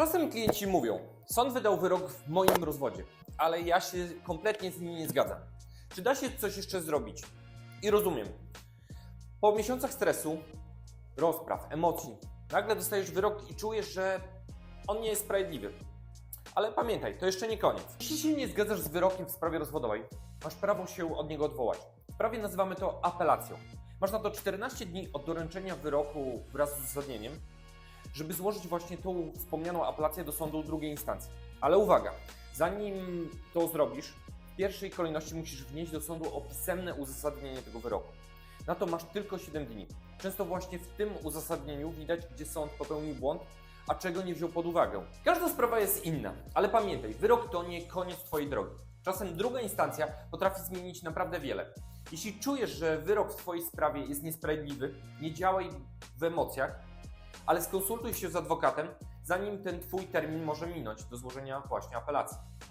Czasem klienci mówią, sąd wydał wyrok w moim rozwodzie, ale ja się kompletnie z nimi nie zgadzam. Czy da się coś jeszcze zrobić? I rozumiem. Po miesiącach stresu, rozpraw, emocji, nagle dostajesz wyrok i czujesz, że on nie jest sprawiedliwy. Ale pamiętaj, to jeszcze nie koniec. Jeśli się nie zgadzasz z wyrokiem w sprawie rozwodowej, masz prawo się od niego odwołać. W prawie nazywamy to apelacją. Masz na to 14 dni od doręczenia wyroku wraz z uzasadnieniem, żeby złożyć właśnie tą wspomnianą apelację do sądu drugiej instancji. Ale uwaga, zanim to zrobisz, w pierwszej kolejności musisz wnieść do sądu o pisemne uzasadnienie tego wyroku. Na to masz tylko 7 dni. Często właśnie w tym uzasadnieniu widać, gdzie sąd popełnił błąd, a czego nie wziął pod uwagę. Każda sprawa jest inna, ale pamiętaj, wyrok to nie koniec Twojej drogi. Czasem druga instancja potrafi zmienić naprawdę wiele. Jeśli czujesz, że wyrok w Twojej sprawie jest niesprawiedliwy, nie działaj w emocjach, ale skonsultuj się z adwokatem, zanim ten Twój termin może minąć do złożenia właśnie apelacji.